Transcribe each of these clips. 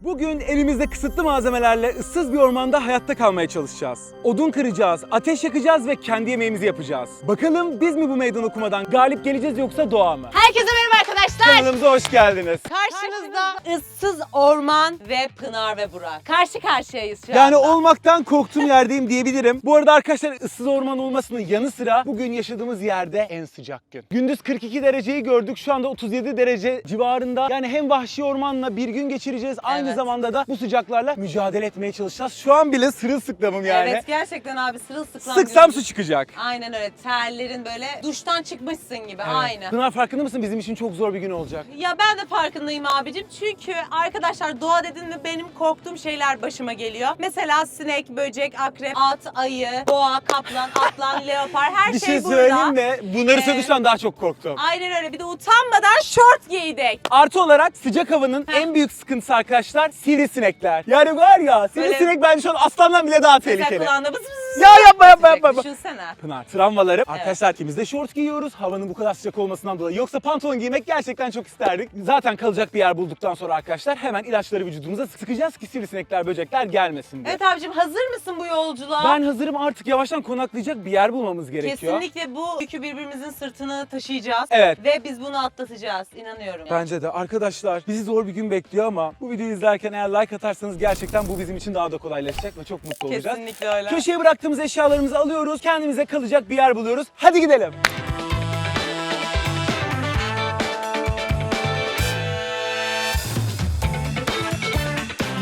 Bugün elimizde kısıtlı malzemelerle ıssız bir ormanda hayatta kalmaya çalışacağız. Odun kıracağız, ateş yakacağız ve kendi yemeğimizi yapacağız. Bakalım biz mi bu meydan okumadan galip geleceğiz yoksa doğa mı? Herkese merhaba arkadaşlar. Kanalımıza hoş geldiniz. Karşınızda ıssız orman ve Pınar ve Burak. Karşı karşıyayız şu Yani anda. olmaktan korktuğum yerdeyim diyebilirim. Bu arada arkadaşlar ıssız orman olmasının yanı sıra bugün yaşadığımız yerde en sıcak gün. Gündüz 42 dereceyi gördük. Şu anda 37 derece civarında. Yani hem vahşi ormanla bir gün geçireceğiz. Aynı Evet. zamanda da bu sıcaklarla mücadele etmeye çalışacağız. Şu an bile sırılsıklamım yani. Evet gerçekten abi sırılsıklam. Sıksam gözüm. su çıkacak. Aynen öyle terlerin böyle duştan çıkmışsın gibi Evet. aynı. Pınar farkında mısın? Bizim için çok zor bir gün olacak. Ya ben de farkındayım abicim çünkü arkadaşlar doğa dedin mi benim korktuğum şeyler başıma geliyor. Mesela sinek, böcek, akrep, at, ayı, boğa, kaplan, atlan, leopar her bir şey, şey burada. söyleyeyim mi? Bunları Ee, söylediğimden daha çok korktum. Aynen öyle bir de utanmadan şort giydik. Artı olarak sıcak havanın en büyük sıkıntısı arkadaşlar sivrisinekler. Yani var ya sivrisinek bence şu an aslandan bile daha Mesela tehlikeli. kulağında bız Ya yapma yapma yapma. yapma. Düşünsene. Pınar travmaları. Arkadaşlar ikimiz de şort giyiyoruz havanın bu kadar sıcak olmasından dolayı. Yoksa pantolon giymek gerçekten çok isterdik. Zaten kalacak bir yer bulduktan sonra arkadaşlar hemen ilaçları vücudumuza sıkacağız ki sivrisinekler, böcekler gelmesin diye. Evet abicim hazır mısın bu yolculuğa? Ben hazırım artık yavaştan konaklayacak bir yer bulmamız gerekiyor. Kesinlikle bu yükü birbirimizin sırtını taşıyacağız. Evet. Ve biz bunu atlatacağız. inanıyorum. Bence de arkadaşlar bizi zor bir gün bekliyor ama bu videoyu izlerken eğer like atarsanız gerçekten bu bizim için daha da kolaylaşacak ve çok mutlu olacağız. Kesinlikle öyle. Köşeye bıraktığımız eşyalarımızı alıyoruz. Kendimize kalacak bir yer buluyoruz. Hadi gidelim.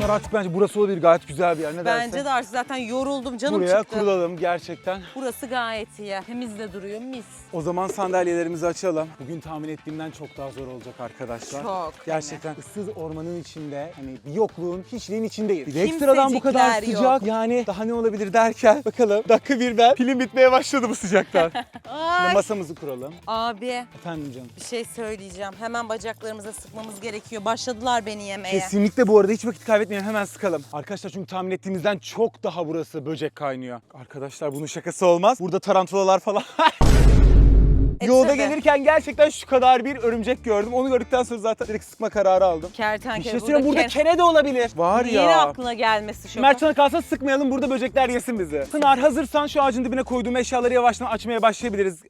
Bunlar artık bence burası olabilir. Gayet güzel bir yer. Ne dersin? Bence de artık zaten yoruldum canım Buraya çıktı. kurulalım gerçekten. Burası gayet iyi. Temiz de duruyor mis. O zaman sandalyelerimizi açalım. Bugün tahmin ettiğimden çok daha zor olacak arkadaşlar. Çok. Gerçekten ıssız ormanın içinde hani bir yokluğun, hiçliğin içindeyiz. Bir de ekstradan bu kadar yok. sıcak. Yani daha ne olabilir derken bakalım. Dakika bir ben. Pilim bitmeye başladı bu sıcaktan. Şimdi masamızı kuralım. Abi Efendim canım. bir şey söyleyeceğim. Hemen bacaklarımıza sıkmamız gerekiyor. Başladılar beni yemeye. Kesinlikle bu arada hiç vakit kaybetmeyelim hemen sıkalım. Arkadaşlar çünkü tahmin ettiğimizden çok daha burası böcek kaynıyor. Arkadaşlar bunun şakası olmaz. Burada tarantulalar falan. Yolda gelirken gerçekten şu kadar bir örümcek gördüm. Onu gördükten sonra zaten direkt sıkma kararı aldım. Kertenkele Bir şey söyleyeyim burada ken- kene de olabilir. Var Yeni ya. aklına gelmesi şu. Mert sana kalsa sıkmayalım burada böcekler yesin bizi. Pınar hazırsan şu ağacın dibine koyduğum eşyaları yavaştan açmaya başlayabiliriz.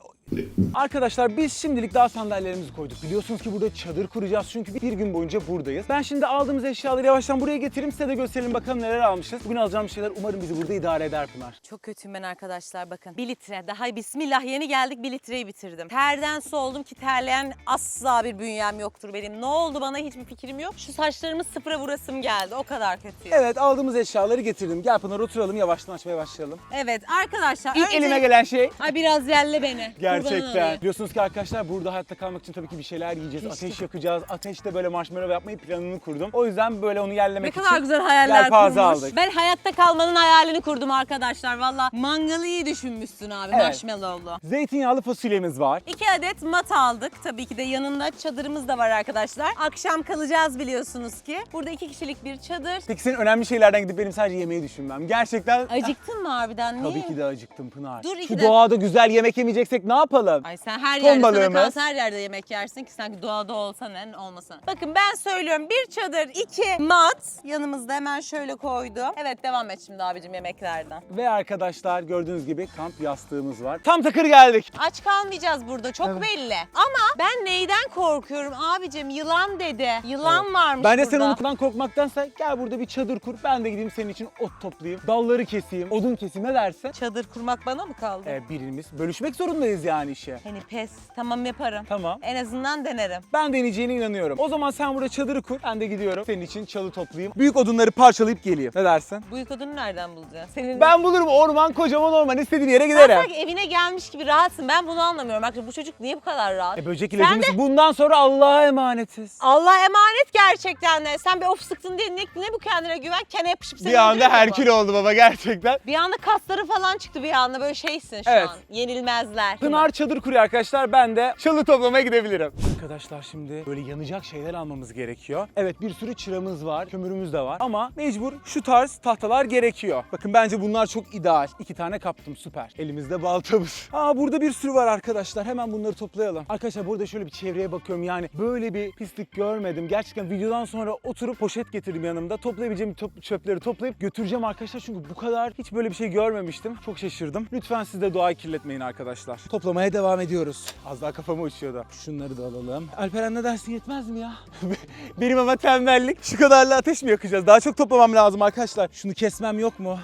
Arkadaşlar biz şimdilik daha sandalyelerimizi koyduk. Biliyorsunuz ki burada çadır kuracağız çünkü bir gün boyunca buradayız. Ben şimdi aldığımız eşyaları yavaştan buraya getireyim size de gösterelim bakalım neler almışız. Bugün alacağım şeyler umarım bizi burada idare eder Pınar. Çok kötüyüm ben arkadaşlar bakın. Bir litre daha bismillah yeni geldik bir litreyi bitirdim. Terden su oldum ki terleyen asla bir bünyem yoktur benim. Ne oldu bana hiçbir fikrim yok. Şu saçlarımı sıfıra vurasım geldi o kadar kötüyüm. Evet aldığımız eşyaları getirdim. Gel Pınar oturalım yavaştan açmaya başlayalım. Evet arkadaşlar. İlk önce- elime gelen şey Ay biraz yelle beni. Kurbanın Gerçekten. Biliyorsunuz ki arkadaşlar burada hayatta kalmak için tabii ki bir şeyler yiyeceğiz. Ateş yakacağız. Ateşte böyle marshmallow yapmayı planını kurdum. O yüzden böyle onu Ne yerlemek için kadar güzel hayaller yelpaze kurmuş. aldık. Ben hayatta kalmanın hayalini kurdum arkadaşlar. Valla mangalı iyi düşünmüşsün abi Evet. marshmallowlu. Zeytinyağlı fasulyemiz var. İki adet mat aldık. Tabii ki de yanında çadırımız da var arkadaşlar. Akşam kalacağız biliyorsunuz ki. Burada iki kişilik bir çadır. Peki senin önemli şeylerden gidip benim sadece yemeği düşünmem. Gerçekten Acıktın mı harbiden? Niye? tabii ki de acıktım Pınar. Dur, iki Şu de- doğada güzel yemek yemeyeceksek ne yapalım? Ay sen her Ton yerde sana balığımız. kalsa her yerde yemek yersin ki sanki doğada olsan ne olmasın. Bakın ben söylüyorum bir çadır iki mat yanımızda hemen şöyle koydum. Evet devam et şimdi abicim yemeklerden. Ve arkadaşlar gördüğünüz gibi kamp yastığımız var. Tam takır geldik. Aç kalmayacağız burada çok Evet. belli. Ama ben neyden korkuyorum abicim yılan dedi. Yılan varmış Ben de burada. sen ondan korkmaktansa gel burada bir çadır kur. Ben de gideyim senin için ot toplayayım. Dalları keseyim, odun keseyim ne dersin? Çadır kurmak bana mı kaldı? Ee, birimiz bölüşmek zorundayız yani işe. Hani pes tamam yaparım. Tamam. En azından denerim. Ben deneyeceğine inanıyorum. O zaman sen burada çadırı kur. Ben de gidiyorum. Senin için çalı toplayayım. Büyük odunları parçalayıp geleyim. Ne dersin? Bu odunu nereden bulacaksın? Senin Ben bulurum orman kocaman orman. istediğim yere Sen giderim. sanki evine gelmiş gibi rahatsın. Ben bunu anlamıyorum. Bak bu çocuk niye bu kadar rahat? E böcek Sen ilacımız bundan sonra Allah'a emanetiz. Allah emanet gerçekten de. Sen bir of sıktın diye ne, ne bu kendine güven? Kene yapışıp seni Bir anda öldürüyor bu? Herkül oldu baba gerçekten. Bir anda kasları falan çıktı bir anda böyle şeysin şu Evet. an. Yenilmezler. Pınar çadır kuruyor arkadaşlar. Ben de çalı toplamaya gidebilirim. Arkadaşlar şimdi böyle yanacak şeyler almamız gerekiyor. Evet bir sürü çıramız var, kömürümüz de var. Ama mecbur şu tarz tahtalar gerekiyor. Bakın bence bunlar çok ideal. İki tane kaptım süper. Elimizde baltamız. Aa burada bir sürü var arkadaşlar. Hemen bunları toplayalım. Arkadaşlar burada şöyle bir çevreye bakıyorum. Yani böyle bir pislik görmedim. Gerçekten videodan sonra oturup poşet getirdim yanımda. Toplayabileceğim top- çöpleri toplayıp götüreceğim arkadaşlar. Çünkü bu kadar hiç böyle bir şey görmemiştim. Çok şaşırdım. Lütfen siz de doğayı kirletmeyin arkadaşlar. Toplamaya devam ediyoruz. Az daha kafama uçuyordu. Şunları da alalım. Alperen ne dersin yetmez mi ya? Benim ama tembellik. Şu kadarla ateş mi yakacağız? Daha çok toplamam lazım arkadaşlar. Şunu kesmem yok mu?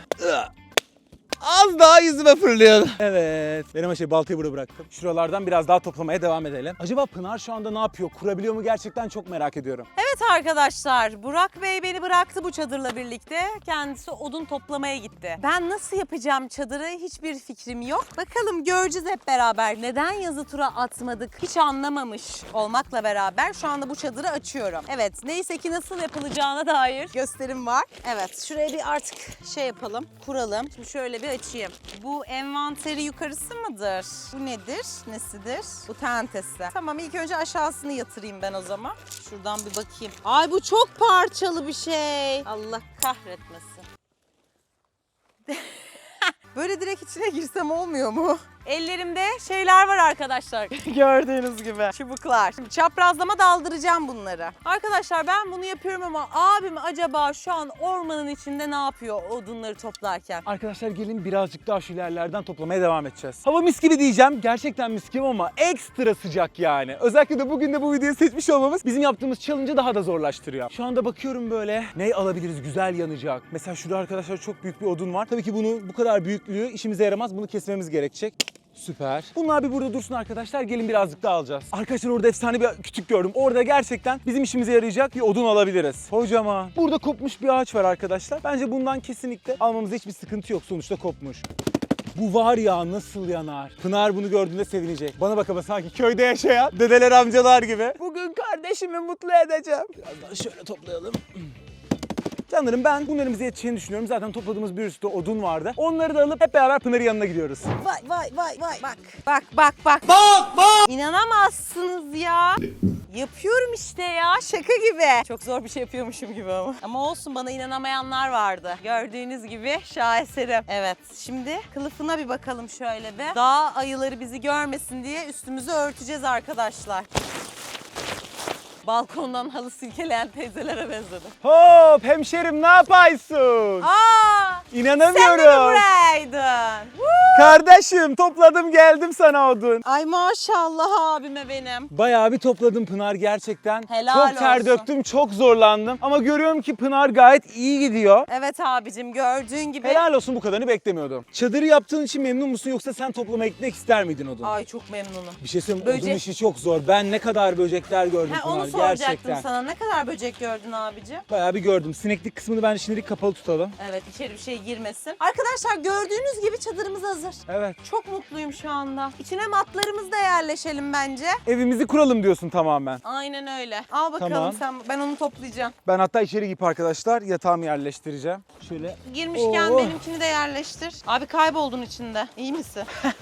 Az daha yüzüme fırlıyor. Evet. Ben ama şey baltayı burada bıraktım. Şuralardan biraz daha toplamaya devam edelim. Acaba Pınar şu anda ne yapıyor? Kurabiliyor mu gerçekten çok merak ediyorum. Evet arkadaşlar, Burak Bey beni bıraktı bu çadırla birlikte. Kendisi odun toplamaya gitti. Ben nasıl yapacağım çadırı hiçbir fikrim yok. Bakalım göreceğiz hep beraber. Neden yazı tura atmadık hiç anlamamış olmakla beraber şu anda bu çadırı açıyorum. Evet, neyse ki nasıl yapılacağına dair gösterim var. Evet, şuraya bir artık şey yapalım, kuralım. Şimdi şöyle bir açayım. Bu envanteri yukarısı mıdır? Bu nedir? Nesidir? Bu tentesi. Tamam ilk önce aşağısını yatırayım ben o zaman. Şuradan bir bakayım. Ay bu çok parçalı bir şey. Allah kahretmesin. Böyle direkt içine girsem olmuyor mu? Ellerimde şeyler var arkadaşlar. Gördüğünüz gibi. Çubuklar. Şimdi çaprazlama daldıracağım bunları. Arkadaşlar ben bunu yapıyorum ama abim acaba şu an ormanın içinde ne yapıyor odunları toplarken? Arkadaşlar gelin birazcık daha şu ilerlerden toplamaya devam edeceğiz. Hava mis gibi diyeceğim. Gerçekten mis gibi ama ekstra sıcak yani. Özellikle de bugün de bu videoyu seçmiş olmamız bizim yaptığımız challenge'ı daha da zorlaştırıyor. Şu anda bakıyorum böyle ne alabiliriz güzel yanacak. Mesela şurada arkadaşlar çok büyük bir odun var. Tabii ki bunu bu kadar büyüklüğü işimize yaramaz. Bunu kesmemiz gerekecek. Süper. Bunlar bir burada dursun arkadaşlar. Gelin birazcık daha alacağız. Arkadaşlar orada efsane bir kütük gördüm. Orada gerçekten bizim işimize yarayacak bir odun alabiliriz. Kocaman. Burada kopmuş bir ağaç var arkadaşlar. Bence bundan kesinlikle almamızda hiçbir sıkıntı yok. Sonuçta kopmuş. Bu var ya nasıl yanar. Pınar bunu gördüğünde sevinecek. Bana bak ama sanki köyde yaşayan dedeler amcalar gibi. Bugün kardeşimi mutlu edeceğim. Biraz daha şöyle toplayalım. Canlarım ben bunların bize yeteceğini düşünüyorum. Zaten topladığımız bir sürü odun vardı. Onları da alıp hep beraber Pınar'ın yanına gidiyoruz. Vay vay vay vay bak. Bak bak bak. Bak bak. İnanamazsınız ya. Yapıyorum işte ya şaka gibi. Çok zor bir şey yapıyormuşum gibi ama. Ama olsun bana inanamayanlar vardı. Gördüğünüz gibi şaheserim. Evet şimdi kılıfına bir bakalım şöyle bir. Dağ ayıları bizi görmesin diye üstümüzü örteceğiz arkadaşlar. Balkondan halı silkeleyen teyzelere benzedi. Hop hemşerim ne yapıyorsun? Aa! Sen de mi İnanamıyorum. buradaydın? Woo! Kardeşim topladım geldim sana odun. Ay maşallah abime benim. Bayağı bir topladım Pınar gerçekten. Helal çok ter olsun. döktüm, çok zorlandım. Ama görüyorum ki Pınar gayet iyi gidiyor. Evet abicim gördüğün gibi. Helal olsun bu kadarını beklemiyordum. Çadırı yaptığın için memnun musun yoksa sen toplamaya gitmek ister miydin odun? Ay çok memnunum. Bir şey söyleyeyim mi? odun Böcek- işi çok zor. Ben ne kadar böcekler gördüm Ha, Pınar onu soracaktım gerçekten. sana. Ne kadar böcek gördün abicim? Bayağı bir gördüm. Sineklik kısmını ben şimdilik kapalı tutalım. Evet içeri bir şey girmesin. Arkadaşlar gördüğünüz gibi çadırımız hazır. Evet. Çok mutluyum şu anda. İçine matlarımızı da yerleşelim bence. Evimizi kuralım diyorsun tamamen. Aynen öyle. Al bakalım Tamam. sen. Ben onu toplayacağım. Ben hatta içeri gidip arkadaşlar yatağımı yerleştireceğim. Şöyle. Girmişken Oo. benimkini de yerleştir. Abi kayboldun içinde. İyi misin?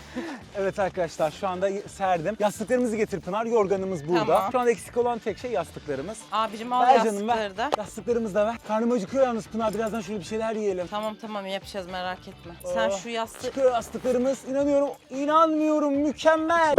Evet arkadaşlar şu anda serdim. Yastıklarımızı getir Pınar. Yorganımız burada. Tamam. Şu anda eksik olan tek şey yastıklarımız. Abicim al Ver canım ver. yastıkları da. Yastıklarımızı da ver. Karnım acıkıyor yalnız Pınar. Birazdan şöyle bir şeyler yiyelim. Tamam tamam yapacağız merak etme. Sen Oh. şu yastığı... Çıkıyor yastıklarımız. İnanıyorum. inanmıyorum. Mükemmel.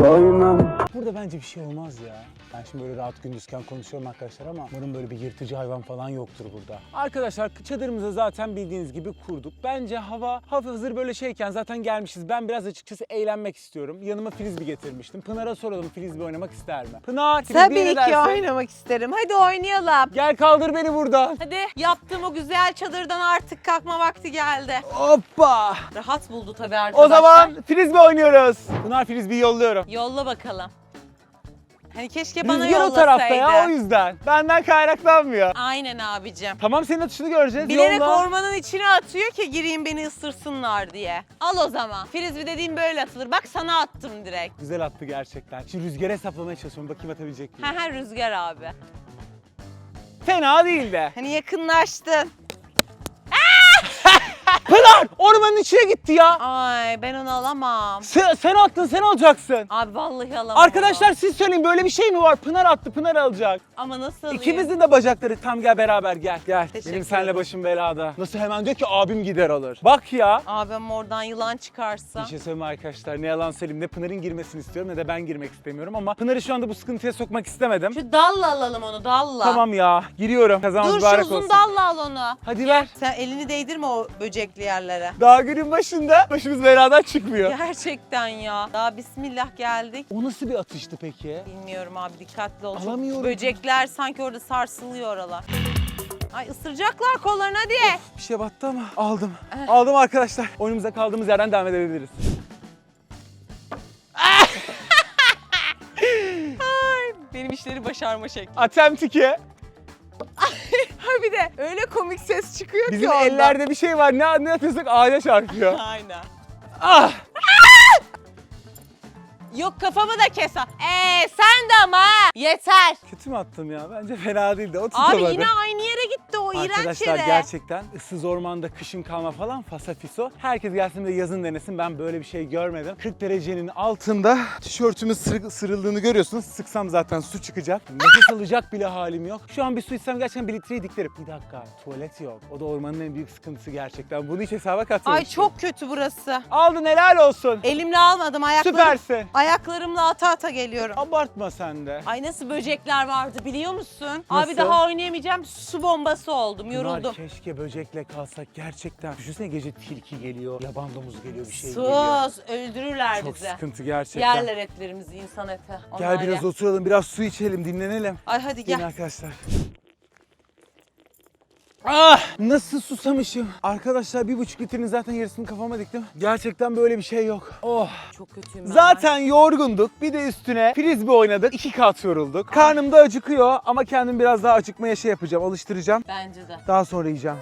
Burada bence bir şey olmaz ya. Ben şimdi böyle rahat gündüzken konuşuyorum arkadaşlar ama umarım böyle bir yırtıcı hayvan falan yoktur burada. Arkadaşlar çadırımızı zaten bildiğiniz gibi kurduk. Bence hava hazır böyle şeyken zaten gelmişiz. Ben biraz açıkçası eğlenmek istiyorum. Yanıma frisbee getirmiştim. Pınar'a soralım frisbee oynamak ister mi? Pınar frisbee Tabii ne ki dersin? oynamak isterim. Hadi oynayalım. Gel kaldır beni buradan. Hadi yaptığım o güzel çadırdan artık kalkma vakti geldi. Hoppa. Rahat buldu tabii arkadaşlar. O zaman frisbee oynuyoruz. Pınar frisbee'yi yolluyorum. Yolla bakalım. Hani keşke bana Rüzgar o tarafta ya o yüzden. Benden kaynaklanmıyor. Aynen abicim. Tamam senin atışını göreceğiz. Bilerek Yolla. ormanın içine atıyor ki gireyim beni ısırsınlar diye. Al o zaman. Frisbee dediğim böyle atılır. Bak sana attım direkt. Güzel attı gerçekten. Şimdi rüzgarı hesaplamaya çalışıyorum. Bakayım atabilecek miyim? Ha ha rüzgar abi. Fena değil de. Hani yakınlaştın. Pınar ormanın içine gitti ya. Ay ben onu alamam. Sen, sen attın sen alacaksın. Abi vallahi alamam. Arkadaşlar siz söyleyin böyle bir şey mi var? Pınar attı Pınar alacak. Ama nasıl alayım? İkimizin de bacakları tam gel beraber gel gel. Teşekkür Benim senle ederim. başım belada. Nasıl hemen diyor ki abim gider alır. Bak ya. Abi ama oradan yılan çıkarsa. Bir şey söyleyeyim arkadaşlar ne yalan söyleyeyim ne Pınar'ın girmesini istiyorum ne de ben girmek istemiyorum ama Pınar'ı şu anda bu sıkıntıya sokmak istemedim. Şu dalla alalım onu dalla. Tamam ya giriyorum kazamız Dur şu mübarek uzun olsun. dalla al onu. Hadi ver. Sen elini değdirme o böcekli yerlere. Daha günün başında başımız beladan çıkmıyor. Gerçekten ya. Daha bismillah geldik. O nasıl bir atıştı peki? Bilmiyorum abi dikkatli ol. Alamıyorum. Böcekler sanki orada sarsılıyor oralar. Ay ısıracaklar kollarını hadi. Bir şey battı ama aldım. Aldım arkadaşlar. Oyunumuza kaldığımız yerden devam edebiliriz. Ay, benim işleri başarma şekli. Attempt 2. Bir de öyle komik ses çıkıyor Bizim ki orada. ellerde bir şey var. Ne, ne yapıyorsak ağaca çarpıyor. Aynen. ah! Yok kafamı da kes. ha. Ee sen de ama. Yeter. Kötü mü attım ya? Bence fena değildi. O tutamadı. Abi yine aynı yere gitti o iğrenç Arkadaşlar yere. gerçekten ıssız ormanda kışın kalma falan fasafiso. Herkes gelsin de yazın denesin. Ben böyle bir şey görmedim. 40 derecenin altında tişörtümün sır- sırıldığını görüyorsunuz. Sıksam zaten su çıkacak. Nefes alacak bile halim yok. Şu an bir su içsem gerçekten bir litreyi diklerim. Bir dakika tuvalet yok. O da ormanın en büyük sıkıntısı gerçekten. Bunu hiç hesaba katmamıştım. Ay çok kötü burası. Aldın helal olsun. Elimle almadım ayaklarım. Süpersin. Ayaklarımla ata ata geliyorum. Abartma sen de. Ay nasıl böcekler vardı biliyor musun? Nasıl? Abi daha oynayamayacağım. Su bombası oldum. Bunlar Yoruldum. keşke böcekle kalsak gerçekten. Düşünsene gece tilki geliyor, yaban domuzu geliyor, bir şey geliyor. Sus öldürürler Çok bizi. sıkıntı gerçekten. Yerler etlerimizi insan eti. Gel Onlar biraz ya. oturalım, biraz su içelim, dinlenelim. Ay hadi Gelin gel. arkadaşlar. Ah! Nasıl susamışım. Arkadaşlar bir buçuk litrenin zaten yarısını kafama diktim. Gerçekten böyle bir şey yok. Oh. Çok kötüyüm ben. Zaten yorgunduk. Bir de üstüne frisbee oynadık. İki kat yorulduk. Karnım da acıkıyor ama kendim biraz daha acıkmaya şey yapacağım, alıştıracağım. Bence de. Daha sonra yiyeceğim.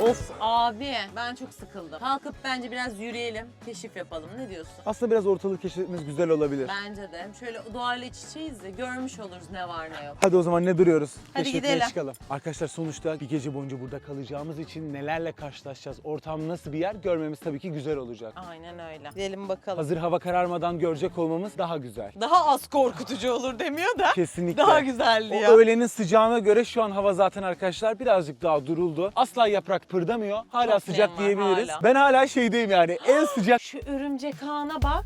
Of abi ben çok sıkıldım. Kalkıp bence biraz yürüyelim, keşif yapalım. Ne diyorsun? Aslında biraz ortalık keşfetmemiz güzel olabilir. Bence de. Şöyle doğayla iç içeyiz de görmüş oluruz ne var ne yok. Hadi o zaman ne duruyoruz? Hadi Keşfetmeye gidelim. çıkalım. Arkadaşlar sonuçta bir gece boyunca burada kalacağımız için nelerle karşılaşacağız? Ortam nasıl bir yer görmemiz tabii ki güzel olacak. Aynen öyle. Gidelim bakalım. Hazır hava kararmadan görecek olmamız daha güzel. Daha az korkutucu olur demiyor da. Kesinlikle. Daha güzeldi O ya. öğlenin sıcağına göre şu an hava zaten arkadaşlar birazcık daha duruldu. Asla yaprak pırdamıyor. Hala Çok sıcak var, diyebiliriz. hala. Ben hala şeydeyim yani en sıcak. Şu örümcek ağına bak.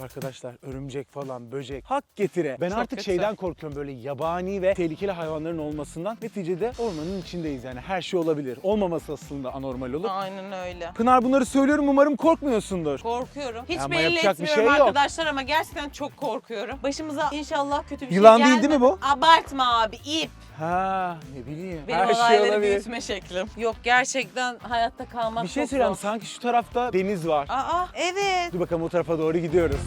Yok arkadaşlar örümcek falan böcek hak getire. Ben Çok artık kötü. şeyden korkuyorum böyle yabani ve tehlikeli hayvanların olmasından. Neticede ormanın içindeyiz yani her şey olabilir. Olmaması aslında anormal olur. Aynen öyle. Pınar bunları söylüyorum umarım korkmuyorsundur. Korkuyorum. Hiç Ama belli yapacak bir etmiyorum şey yok. arkadaşlar ama gerçekten çok korkuyorum. Başımıza inşallah kötü bir Yılan şey değil gelmedi. değil mi bu? Abartma abi ip. Ha ne bileyim. Benim her şey olayları olabilir. büyütme şeklim. Yok gerçekten hayatta kalmak Bir şey çok söyleyeyim zor. sanki şu tarafta deniz var. Aa evet. Dur bakalım o tarafa doğru gidiyoruz.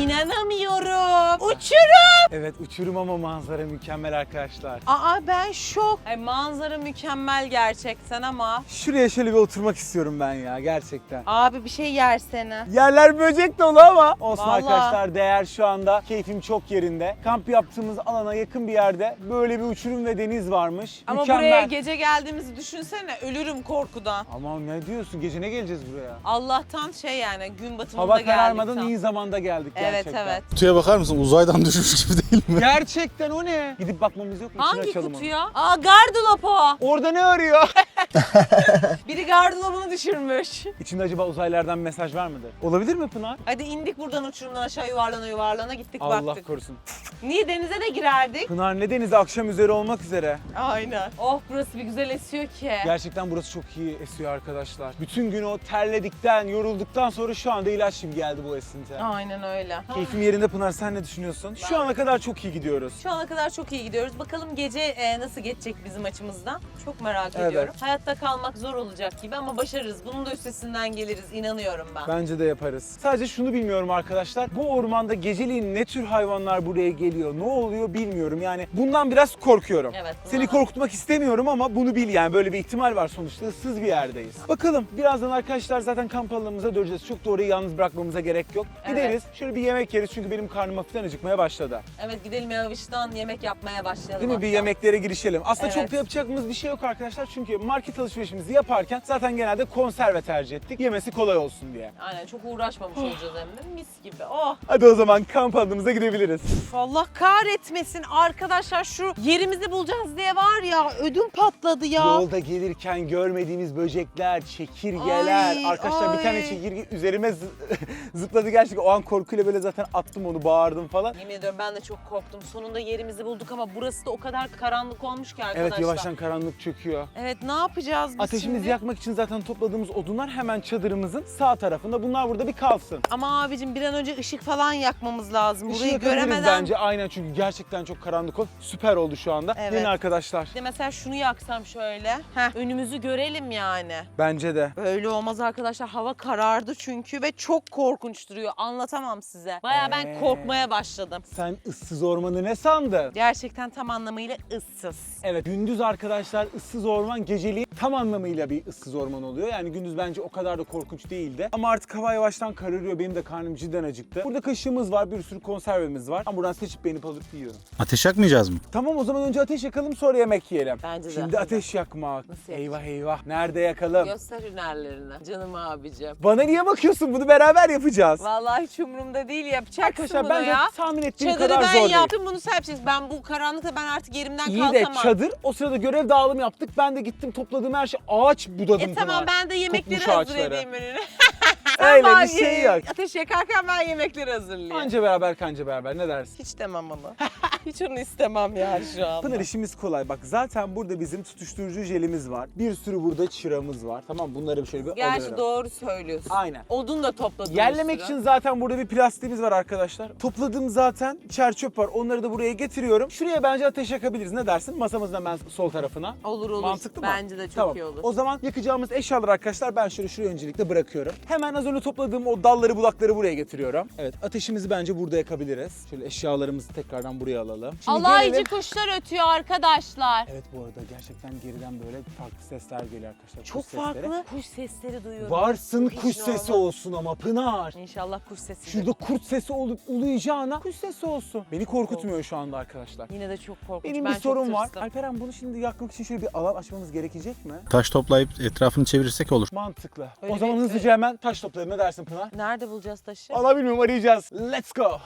İnanamıyorum. Uçurum. Evet uçurum ama manzara mükemmel arkadaşlar. Aa ben şok. Ay, manzara mükemmel gerçekten ama. Şuraya şöyle bir oturmak istiyorum ben ya gerçekten. Abi bir şey yersene. Yerler böcek dolu ama olsun Vallahi. arkadaşlar değer şu anda keyfim çok yerinde. Kamp yaptığımız alana yakın bir yerde böyle bir uçurum ve deniz varmış. Ama Mükemmel. buraya gece geldiğimizi düşünsene ölürüm korkudan. Ama ne diyorsun gece ne geleceğiz buraya? Allah'tan şey yani gün batımında Hava geldik kararmadan tam. iyi zamanda geldik Evet gerçekten. evet. Kutuya bakar mısın? Uzaydan düşmüş gibi değil mi? Gerçekten o ne? Gidip bakmamız yok mu? İçini Hangi açalım onu. ya? Aa gardırop o. Orada ne arıyor? Biri gardırobunu düşürmüş. İçinde acaba uzaylardan mesaj var mıdır? Olabilir mi Pınar? Hadi indik buradan uçurumdan aşağı yuvarlana yuvarlana gittik Allah baktık. korusun. Niye denize de girerdik? Pınar ne denizi akşam üzeri olmak üzere. Aynen. Oh burası bir güzel esiyor ki. Gerçekten burası çok iyi esiyor arkadaşlar. Bütün gün o terledikten, yorulduktan sonra şu anda ilaç gibi geldi bu esinti. Aynen öyle. Keyfim yerinde Pınar sen ne düşünüyorsun? Şu ana kadar çok iyi gidiyoruz. Şu ana kadar çok iyi gidiyoruz. Bakalım gece e, nasıl geçecek bizim açımızdan. Çok merak Evet. ediyorum. Hayatta kalmak zor olacak gibi ama başarırız. Bunun da üstesinden geliriz inanıyorum ben. Bence de yaparız. Sadece şunu bilmiyorum arkadaşlar. Bu ormanda geceliğin ne tür hayvanlar buraya geliyor, ne oluyor bilmiyorum. Yani bundan biraz korkuyorum. Evet, buna Seni korkutmak istemiyorum ama bunu bil yani böyle bir ihtimal var sonuçta. Issız bir yerdeyiz. Bakalım birazdan arkadaşlar zaten kamp alanımıza döneceğiz. Çok da orayı yalnız bırakmamıza gerek yok. Gideriz. Şöyle bir yemek yeriz çünkü benim karnım hafiften acıkmaya başladı. Evet gidelim yavaştan yemek yapmaya başlayalım. Değil mi? Bir hatta. yemeklere girişelim. Aslında Evet. çok da yapacağımız bir şey yok arkadaşlar. Çünkü market alışverişimizi yaparken zaten genelde konserve tercih ettik. Yemesi kolay olsun diye. Aynen çok uğraşmamış olacağız hem de mis gibi. Oh. Hadi o zaman kamp alanımıza gidebiliriz. Allah kahretmesin arkadaşlar şu yerimizi bulacağız diye var ya ödüm patladı ya. Yolda gelirken görmediğimiz böcekler, çekirgeler. Ay, Arkadaşlar bir tane çekirge üzerime zı- zıpladı gerçekten. O an korkuyla böyle zaten attım onu, bağırdım falan. Yemin ediyorum ben de çok korktum. Sonunda yerimizi bulduk ama burası da o kadar karanlık olmuş ki arkadaşlar. Evet yavaştan karanlık çöküyor. Evet ne yapacağız biz Ateşimizi şimdi? yakmak için zaten topladığımız odunlar hemen çadırımızın sağ tarafında. Bunlar burada bir kalsın. Ama abicim bir an önce ışık falan yakmamız lazım. Işığı Burayı yakabiliriz göremeden. bence aynen çünkü gerçekten çok karanlık oldu. Süper oldu şu anda. Evet. Yeni arkadaşlar. Bir de mesela şunu yaksam şöyle. Heh, önümüzü görelim yani. Bence de. Böyle olmaz arkadaşlar. Hava karardı çünkü ve çok korkunç duruyor. Anlatamam size. Baya Ee. ben korkmaya başladım. Sen ıssız ormanı ne sandın? Gerçekten tam anlamıyla ıssız. Evet gündüz arkadaşlar ıssız orman geceliğin tam anlamıyla bir ıssız orman oluyor. Yani gündüz bence o kadar da korkunç değildi. Ama artık hava yavaştan kararıyor. Benim de karnım cidden acıktı. Burada kaşığımız var, bir sürü konservemiz var. Ama buradan seçip beğenip alıp yiyorum. Ateş yakmayacağız mı? Tamam o zaman önce ateş yakalım sonra yemek yiyelim. Bence de. Şimdi ateş yakmak. Nasıl eyvah eyvah. Nerede yakalım? Göster hünerlerini. Canım abicim. Bana niye bakıyorsun? Bunu beraber yapacağız. Vallahi hiç umurumda değil yapacaksın Arkadaşlar bunu bence ya. tahmin ettiğim Çadırı kadar ben zor değil. yaptım bunu sen yapacaksın. Ben bu karanlıkta ben artık yerimden İyi de kalkamam. çadır o sırada görev dağılımı yaptık. Ben de gittim topladığım her şey ağaç budadım. E tamam Pınar. ben de yemekleri Kopmuş hazır ağaçları. edeyim önüne. Öyle bir şey yok. Ateş yakarken ben yemekleri hazırlayayım. Anca beraber kanca beraber ne dersin? Hiç demem onu. Hiç onu istemem yani şu an. Pınar işimiz kolay. Bak zaten burada bizim tutuşturucu jelimiz var. Bir sürü burada çıramız var. Tamam bunları şöyle bir Gerçi alıyorum. doğru söylüyorsun. Aynen. Odun da topladım. Yerlemek için zaten burada bir plastiğimiz var arkadaşlar. Topladığım zaten çer çöp var. Onları da buraya getiriyorum. Şuraya bence ateş yakabiliriz. Ne dersin? Masamızın hemen sol tarafına. Olur olur. Mantıklı mı? Bence de çok tamam. iyi olur. O zaman yakacağımız eşyalar arkadaşlar ben şöyle şuraya öncelikle bırakıyorum. Hemen az önce topladığım o dalları budakları buraya getiriyorum. Evet ateşimizi bence burada yakabiliriz. Şöyle eşyalarımızı tekrardan buraya alalım. Şimdi Alaycı gelelim- kuşlar ötüyor arkadaşlar. Evet bu arada gerçekten geriden böyle farklı sesler geliyor arkadaşlar. Çok kuş sesleri. farklı kuş sesleri duyuyorum. Varsın Hiç kuş sesi olsun ama Pınar. İnşallah kuş sesi. Şurada kurt sesi olup uluyacağına kuş sesi olsun. Beni korkutmuyor şu anda arkadaşlar. Yine de çok korkunç. Benim ben bir sorum var. Alperen bunu şimdi yakmak için şöyle bir alan açmamız gerekecek mi? Taş toplayıp etrafını çevirirsek olur. Mantıklı. Öyle o zaman bir- hızlıca hemen taş toplayalım. Ne dersin Pınar? Nerede bulacağız taşı? Allah bilmiyorum arayacağız. Let's go.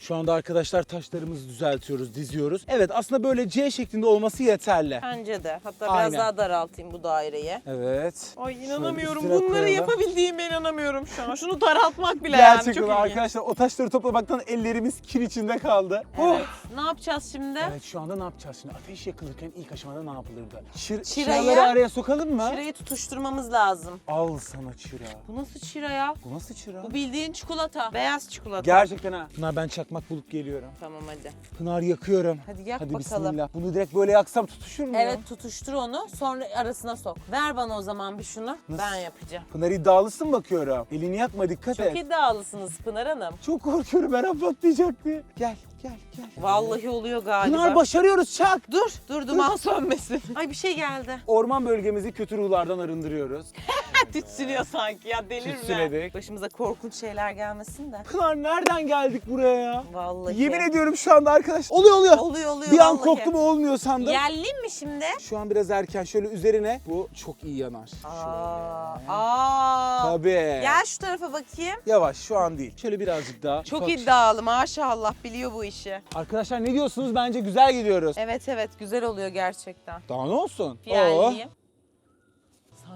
Şu anda arkadaşlar taşlarımızı düzeltiyoruz, diziyoruz. Evet aslında böyle C şeklinde olması yeterli. Bence de. Hatta Aynen. biraz daha daraltayım bu daireyi. Evet. Ay Şöyle inanamıyorum. üstüne Bunları koyalım. yapabildiğime inanamıyorum şu an. Şunu daraltmak bile yani Gerçekten çok ilginç. arkadaşlar o taşları toplamaktan ellerimiz kir içinde kaldı. Evet. Oh. Ne yapacağız şimdi? Evet şu anda ne yapacağız şimdi? Ateş yakılırken ilk aşamada ne yapılırdı? Çır, Çırayı- çıraları araya sokalım mı? Çırayı tutuşturmamız lazım. Al sana çıra. Bu nasıl çıra ya? Bu nasıl çıra? Bu bildiğin çikolata. Beyaz çikolata. Gerçekten ha. Pınar ben çakmak bulup geliyorum. Tamam hadi. Pınar yakıyorum. Hadi yak Hadi bakalım. bismillah. Bunu direkt böyle yaksam tutuşur mu ya? Evet tutuştur onu sonra arasına sok. Ver bana o zaman bir şunu. Nasıl? Ben yapacağım. Pınar iddialısın bakıyorum. Elini yakma dikkat Çok et. iddialısınız Pınar Hanım. Çok korkuyorum an patlayacak diye. Gel gel gel. Vallahi oluyor galiba. Pınar başarıyoruz çak. Dur, dur duman sönmesin. Ay bir şey geldi. Orman bölgemizi kötü ruhlardan arındırıyoruz. Tütsülüyor sanki ya delirme. Tütsüledik. Başımıza korkunç şeyler gelmesin de. Pınar nereden geldik buraya ya? Vallahi. Yemin ediyorum şu anda arkadaş. Oluyor oluyor. Oluyor oluyor Bir an vallahi. korktum olmuyor sandım. Yerliyim mi şimdi? Şu an biraz erken şöyle üzerine bu çok iyi yanar. Aa, Şöyle. aa. Tabii. Gel şu tarafa bakayım. Yavaş şu an değil. Şöyle birazcık daha. Çok ufak- iddialı maşallah biliyor bu işi. Arkadaşlar ne diyorsunuz? Bence güzel gidiyoruz. Evet evet güzel oluyor gerçekten. Daha ne olsun? Oo.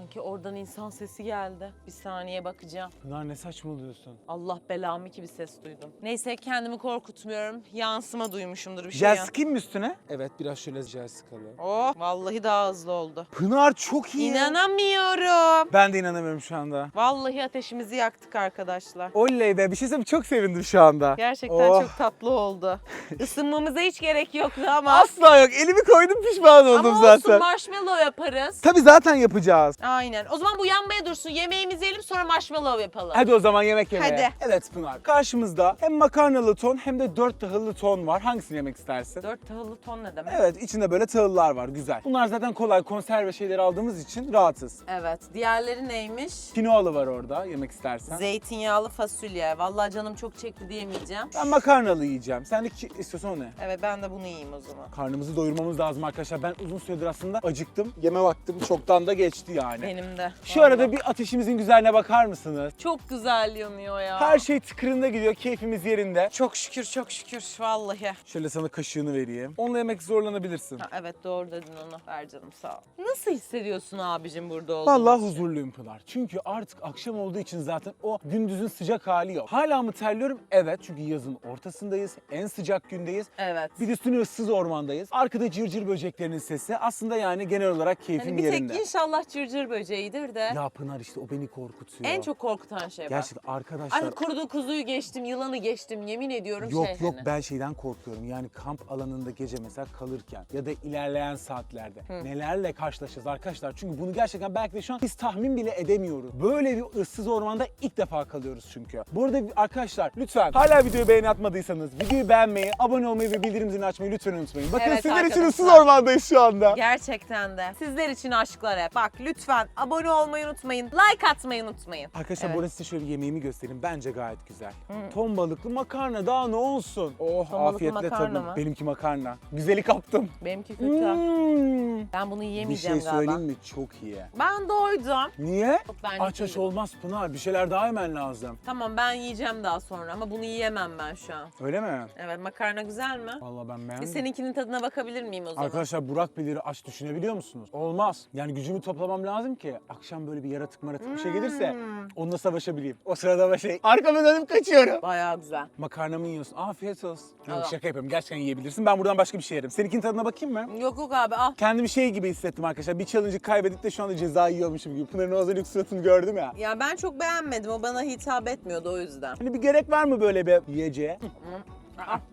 Sanki oradan insan sesi geldi. Bir saniye bakacağım. Pınar ne saçmalıyorsun? Allah belamı ki bir ses duydum. Neyse kendimi korkutmuyorum. Yansıma duymuşumdur bir şey. Jel ya. sıkayım mı üstüne? Evet biraz şöyle jel sıkalım. Oh vallahi daha hızlı oldu. Pınar çok iyi. İnanamıyorum. Ben de inanamıyorum şu anda. Vallahi ateşimizi yaktık arkadaşlar. Oley be bir şey söyleyeyim çok sevindim şu anda. Gerçekten Oh. çok tatlı oldu. Isınmamıza hiç gerek yoktu ama. Asla yok elimi koydum pişman oldum ama zaten. olsun marshmallow yaparız. Tabii zaten yapacağız. Aynen. O zaman bu yanmaya dursun. Yemeğimizi yiyelim sonra marshmallow yapalım. Hadi o zaman yemek yemeye. Hadi. Evet Pınar. Karşımızda hem makarnalı ton hem de dört tahıllı ton var. Hangisini yemek istersin? Dört tahıllı ton ne demek? Evet içinde böyle tahıllar var güzel. Bunlar zaten kolay konserve şeyleri aldığımız için rahatız. Evet. Diğerleri neymiş? Kinoalı var orada yemek istersen. Zeytinyağlı fasulye. Vallahi canım çok çekti diyemeyeceğim. ben makarnalı yiyeceğim. Sen de ki, istiyorsan o ne? Evet ben de bunu yiyeyim o zaman. Karnımızı doyurmamız lazım arkadaşlar. Ben uzun süredir aslında acıktım. Yeme vaktim çoktan da geçti yani. Benim de. Şu Vallahi. arada bir ateşimizin güzelliğine bakar mısınız? Çok güzel yanıyor ya. Her şey tıkırında gidiyor, keyfimiz yerinde. Çok şükür çok şükür vallahi. Şöyle sana kaşığını vereyim. Onunla yemek zorlanabilirsin. Ha, evet doğru dedin onu. Ver canım sağ ol. Nasıl hissediyorsun abicim burada olduğun Vallahi için? huzurluyum Pınar. Çünkü artık akşam olduğu için zaten o gündüzün sıcak hali yok. Hala mı terliyorum? Evet çünkü yazın ortasındayız. En sıcak gündeyiz. Evet. Bir de üstüne ıssız ormandayız. Arkada cırcır böceklerinin sesi. Aslında yani genel olarak keyfim Hani bir yerinde. tek inşallah cırcır böceğidir de. Ya Pınar işte o beni korkutuyor. En çok korkutan şey bak. Gerçekten arkadaşlar. Ay kurudu kuzuyu geçtim, yılanı geçtim. Yemin ediyorum Yok şey yok hani. ben şeyden korkuyorum. Yani kamp alanında gece mesela kalırken ya da ilerleyen saatlerde nelerle karşılaşacağız arkadaşlar. Çünkü bunu gerçekten belki de şu an biz tahmin bile edemiyoruz. Böyle bir ıssız ormanda ilk defa kalıyoruz çünkü. Bu arada arkadaşlar lütfen hala videoyu beğeni atmadıysanız videoyu beğenmeyi, abone olmayı ve bildirim zilini açmayı lütfen unutmayın. Bakın Evet sizler için arkadaşlar. ıssız ormandayız şu anda. Gerçekten de. Sizler için aşklar hep. Bak lütfen abone olmayı unutmayın. Like atmayı unutmayın. Arkadaşlar Evet. bu arada size şöyle yemeğimi göstereyim. Bence gayet güzel. Ton balıklı makarna daha ne olsun. Oh Ton balıklı afiyetle makarna tadın. mı? Benimki makarna. Güzeli kaptım. Benimki kötü. Hmm. Ben bunu Bir yiyemeyeceğim şey galiba. söyleyeyim mi? Çok iyi. Ben doydum. Niye? Aç aç olmaz Pınar. Bir şeyler daha yemen lazım. Tamam ben yiyeceğim daha sonra ama bunu yiyemem ben şu an. Öyle mi? Evet makarna güzel mi? Vallahi ben Bir beğendim. seninkinin tadına bakabilir miyim o zaman? Arkadaşlar Burak bilir aç düşünebiliyor musunuz? Olmaz. Yani gücümü toplamam lazım ki akşam böyle bir yaratık maratık bir şey gelirse Hmm. onunla savaşabileyim. O sırada ben şey arkama dönüp kaçıyorum. Bayağı güzel. Makarnamı yiyorsun. Afiyet olsun. Yok şaka yapıyorum. Gerçekten yiyebilirsin. Ben buradan başka bir şey yerim. Seninkinin tadına bakayım mı? Yok yok abi al. Kendimi şey gibi hissettim arkadaşlar. Bir challenge'ı kaybedip de şu anda ceza yiyormuşum gibi. Pınar'ın o az önceki suratını gördüm ya. Ya ben çok beğenmedim. O bana hitap etmiyordu o yüzden. Hani bir gerek var mı böyle bir yiyeceğe?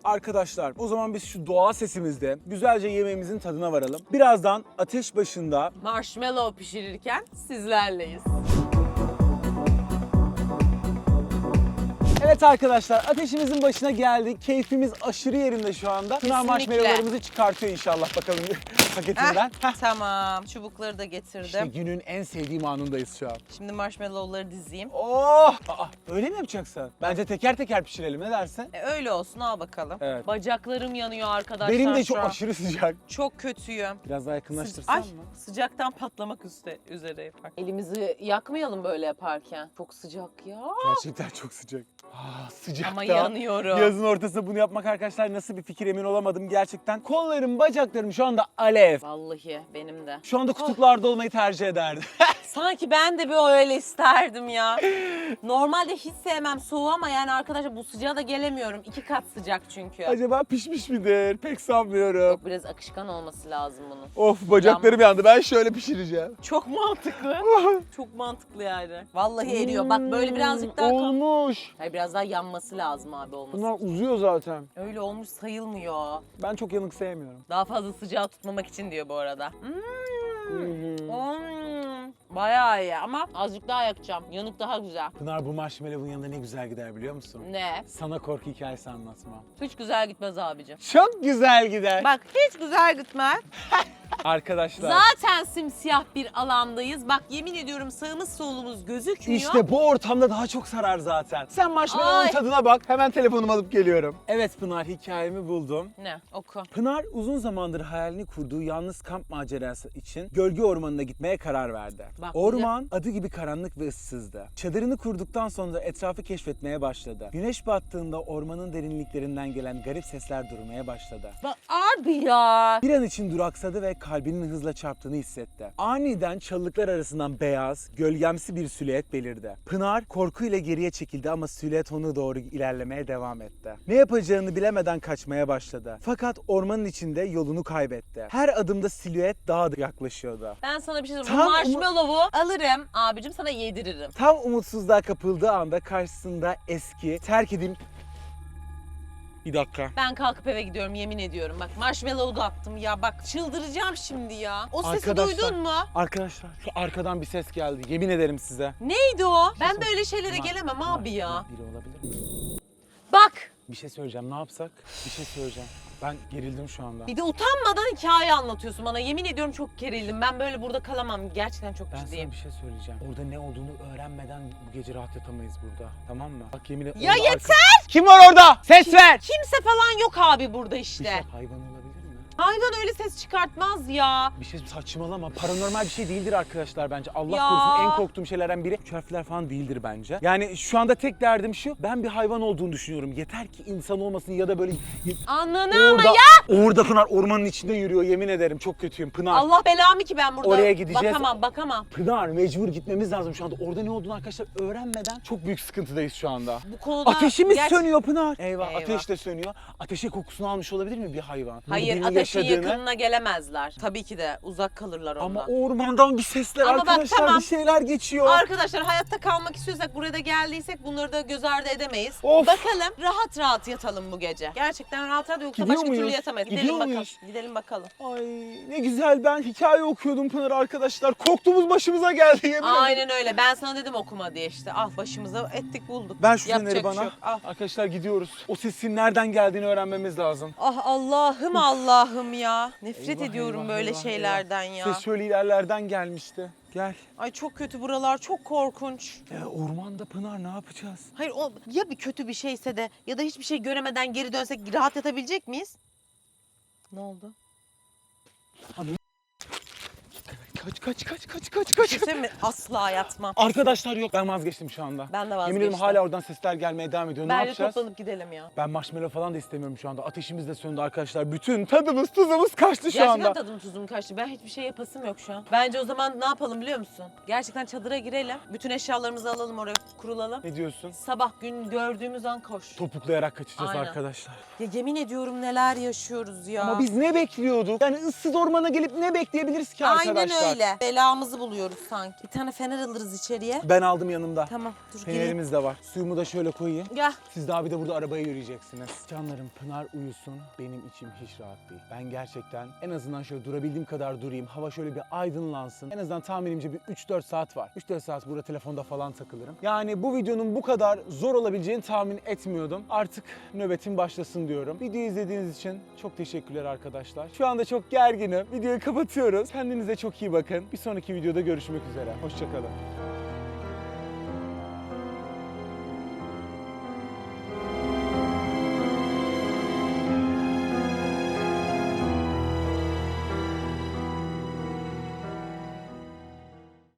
Arkadaşlar o zaman biz şu doğa sesimizde güzelce yemeğimizin tadına varalım. Birazdan ateş başında Marshmallow pişirirken sizlerleyiz. Evet arkadaşlar ateşimizin başına geldik. Keyfimiz aşırı yerinde şu anda. Pınar marshmallowlarımızı çıkartıyor inşallah bakalım paketinden. Heh. Tamam. Çubukları da getirdim. İşte günün en sevdiğim anındayız şu an. Şimdi marshmallowları dizeyim. Oh! Aa, öyle mi yapacaksın? Bence teker teker pişirelim ne dersin? E, öyle olsun al bakalım. Evet. Bacaklarım yanıyor arkadaşlar Benim de çok an. aşırı sıcak. Çok kötüyüm. Biraz daha yakınlaştırsan Ay mı? sıcaktan patlamak üstte, üzere yapar. Elimizi yakmayalım böyle yaparken. Çok sıcak ya. Gerçekten çok sıcak. Ah, sıcakta. Ama yanıyorum. Yazın ortasında bunu yapmak arkadaşlar nasıl bir fikir emin olamadım gerçekten. Kollarım, bacaklarım şu anda alev. Vallahi benim de. Şu anda kutuplarda olmayı tercih ederdim. Sanki ben de bir öyle isterdim ya. Normalde hiç sevmem soğuğu ama yani arkadaşlar bu sıcağa da gelemiyorum. İki kat sıcak çünkü. Acaba pişmiş midir? Pek sanmıyorum. Yok biraz akışkan olması lazım bunun. Of bacaklarım yandı. Ben şöyle pişireceğim. Çok mantıklı. Çok mantıklı yani. Vallahi eriyor. Bak böyle birazcık daha... kal- Olmuş. Hayır biraz daha yanması lazım abi olması. Bunlar uzuyor zaten. Öyle olmuş sayılmıyor. Ben çok yanık sevmiyorum. Daha fazla sıcağı tutmamak için diyor bu arada. Hmm. Hmm. Bayağı iyi ama azıcık daha yakacağım. Yanık daha güzel. Pınar bu marshmallow'un yanında ne güzel gider biliyor musun? Ne? Sana korku hikayesi anlatma. Hiç güzel gitmez abicim. Çok güzel gider. Bak hiç güzel gitmez. Arkadaşlar. Zaten simsiyah bir alandayız. Bak yemin ediyorum sağımız solumuz gözükmüyor. İşte bu ortamda daha çok sarar zaten. Sen marshmallow'un Ay. tadına bak. Hemen telefonumu alıp geliyorum. Evet Pınar hikayemi buldum. Ne? Oku. Pınar uzun zamandır hayalini kurduğu yalnız kamp macerası için gölge ormanına gitmeye karar verdi. Bak, Orman adı gibi karanlık ve ıssızdı. Çadırını kurduktan sonra etrafı keşfetmeye başladı. Güneş battığında ormanın derinliklerinden gelen garip sesler durmaya başladı. Bak abi ya. Bir an için duraksadı ve kalbinin hızla çarptığını hissetti. Aniden çalılıklar arasından beyaz, gölgemsi bir silüet belirdi. Pınar korkuyla geriye çekildi ama silüet onu doğru ilerlemeye devam etti. Ne yapacağını bilemeden kaçmaya başladı. Fakat ormanın içinde yolunu kaybetti. Her adımda silüet daha da yaklaşıyordu. Ben sana bir şey Tam söyleyeyim. Bu umu- marshmallow'u alırım abicim sana yediririm. Tam umutsuzluğa kapıldığı anda karşısında eski, terk edilmiş... Bir dakika. Ben kalkıp eve gidiyorum yemin ediyorum. Bak marshmallow da attım ya bak çıldıracağım şimdi ya. O sesi Arkadaşlar- duydun mu? Arkadaşlar şu arkadan bir ses geldi. Yemin ederim size. Neydi o? Ben söyle- böyle şeylere gelemem abi ya. Biri olabilir mi? Bak Bir şey söyleyeceğim. Ne yapsak? Bir şey söyleyeceğim. Ben gerildim şu anda. bir de utanmadan hikaye anlatıyorsun bana. Yemin ediyorum çok gerildim. Ben böyle burada kalamam. Gerçekten çok Ben ciddiyim. sana bir şey söyleyeceğim. Orada ne olduğunu öğrenmeden bu gece rahat yatamayız burada. Tamam mı? Bak yemin. Ya orada yeter! Kim var orada? Ses ver! Kimse falan yok abi burada Bir işte. şey hayvan olabilir? Hayvan öyle ses çıkartmaz ya. Bir şey saçmalama. Paranormal bir şey değildir arkadaşlar bence. Allah Ya. korusun en korktuğum şeylerden biri. Üç harfler falan değildir bence. Yani şu anda tek derdim şu. Ben bir hayvan olduğunu düşünüyorum. Yeter ki insan olmasın ya da böyle Ananı ama ya. orada Pınar ormanın içinde yürüyor. Yemin ederim çok kötüyüm. Pınar. Allah belamı ki ben burada. Oraya gideceğiz. Bakamam bakamam. Pınar mecbur gitmemiz lazım şu anda. Orada ne olduğunu arkadaşlar öğrenmeden çok büyük sıkıntıdayız şu anda. Bu konuda Ateşimiz gerçek- sönüyor Pınar. Eyvah, Eyvah. ateş de sönüyor. Ateşe kokusunu almış olabilir mi bir hayvan? Hayır Birinin ateşin yaşadığını- yakınına gelemezler. Tabii ki de uzak kalırlar ondan. Ama ormandan bir sesler Ama bak, arkadaşlar tamam. bir şeyler geçiyor. Arkadaşlar hayatta kalmak istiyorsak buraya da geldiysek bunları da göz ardı edemeyiz. Of. Bakalım rahat rahat yatalım bu gece. Gerçekten rahat rahat yoksa Gidiyor başka türlü muyuz? yatamayız. Gidiyor Gidelim bakalım. muyuz? Gidelim bakalım. Ay ne güzel ben hikaye okuyordum Pınar arkadaşlar. Korktuğumuz başımıza geldi yemin ederim. Aynen öyle. Ben sana dedim okuma diye işte. Ah başımıza ettik bulduk. Ben şu Yapacak feneri bir şey bana. yok. Al. Arkadaşlar gidiyoruz. O sesin nereden geldiğini öğrenmemiz lazım. Ah Allah'ım Allah'ım ya. Nefret Eyvah, ediyorum eyvah, böyle eyvah, şeylerden ya. Ses şöyle ilerlerden gelmişti. Gel. Ay çok kötü buralar çok korkunç. E, ormanda Pınar ne yapacağız? Hayır o ya bir kötü bir şeyse de ya da hiçbir şey göremeden geri dönsek rahat yatabilecek miyiz? Ne oldu? Kaç kaç kaç kaç kaç Bir kaç. şey söyleyeyim mi? Asla yatmam. Arkadaşlar yok ben vazgeçtim şu anda. Ben de Yemin ederim vazgeçtim. hala oradan sesler gelmeye devam ediyor. ne Bence yapacağız? toplanıp gidelim ya. Ben marshmallow falan da istemiyorum şu anda. Ateşimiz de söndü arkadaşlar. Bütün tadımız tuzumuz kaçtı şu Gerçekten anda. tadım tuzum kaçtı. Ben hiçbir şey yapasım yok şu an. Bence o zaman ne yapalım biliyor musun? Gerçekten çadıra girelim. Bütün eşyalarımızı alalım oraya kurulalım. Ne diyorsun? Sabah gün gördüğümüz an koş. Topuklayarak kaçacağız Aynen. arkadaşlar. Ya yemin ediyorum neler yaşıyoruz ya. Ama biz ne bekliyorduk? Yani ıssız ormana gelip ne bekleyebiliriz ki arkadaşlar? Öyle. Belamızı buluyoruz sanki. Bir tane fener alırız içeriye. Ben aldım yanımda. Tamam dur gelin. Fenerimiz de var. Suyumu da şöyle koyayım. Gel. Siz de abi de burada arabaya yürüyeceksiniz. Canlarım Pınar uyusun. Benim içim hiç rahat değil. Ben gerçekten en azından şöyle durabildiğim kadar durayım. Hava şöyle bir aydınlansın. En azından tahminimce bir 3-4 saat var. 3-4 saat burada telefonda falan takılırım. Yani bu videonun bu kadar zor olabileceğini tahmin etmiyordum. Artık nöbetim başlasın diyorum. Videoyu izlediğiniz için çok teşekkürler arkadaşlar. Şu anda çok gerginim. Videoyu kapatıyoruz. Kendinize çok iyi bakın. Bir sonraki videoda görüşmek üzere. Hoşçakalın.